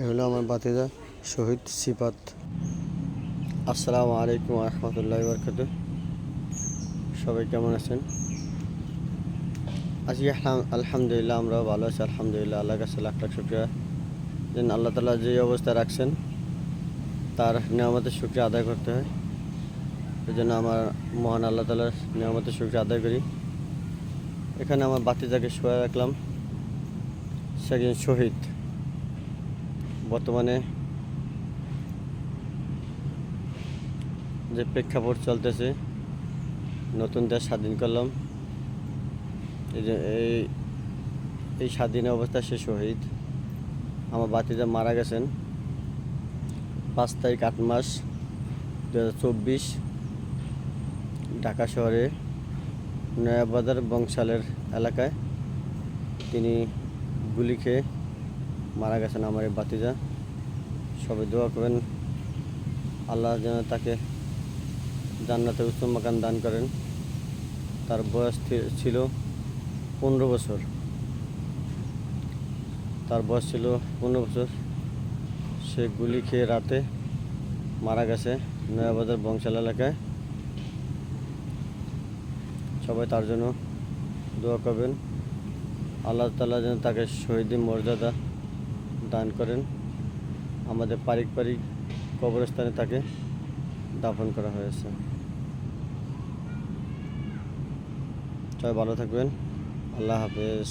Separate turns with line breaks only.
এ হলো আমার বাতিদা শহীদ সিপাত। আসসালামু আলাইকুম রহমতুল্লাহ বরকত সবাই কেমন আছেন? আজকে আলহামদুলিল্লাহ আমরা ভালো আছি, আলহামদুলিল্লাহ আল্লাহ কাছে লাখ লাখ শুক্রিয়া। যেন আল্লাহ তালা যে অবস্থায় রাখছেন, তার নিয়ামতের শুক্রিয়া আদায় করতে হয়। এই জন্য আমার মহান আল্লাহ তালার নিয়ামতের শুক্রিয়া আদায় করি। এখানে আমার বাতিদাকে শোয়া রাখলাম। সে একজন শহীদ। বর্তমানে যে প্রেক্ষাপট চলতেছে, নতুন দেশ স্বাধীন করলাম। এই যে এই এই স্বাধীন অবস্থায় সে শহীদ। আমার বাতিজা মারা গেছেন পাঁচ তারিখ আট মাস দু হাজার চব্বিশ ঢাকা শহরে নয়াবাজার বংশালের এলাকায়। তিনি গুলি খেয়ে মারা গেছেন আমার এই বাতিজা সবাই দোয়া করবেন। আল্লাহ যেন তাকে জান্নাতে উত্তম মাকান দান করেন। তার বয়স ছিল পনেরো বছর। তার বয়স ছিল পনেরো বছর। সে গুলি খেয়ে রাতে মারা গেছে নয়াবাজার বংশাল এলাকায়। সবাই তার জন্য দোয়া করবেন। আল্লাহ তালা যেন তাকে শহীদের মর্যাদা দান করেন। আমাদের পারিবারিক কবরস্থানে তাকে দাফন করা হয়েছে। সবাই ভালো থাকবেন। আল্লাহ হাফেজ।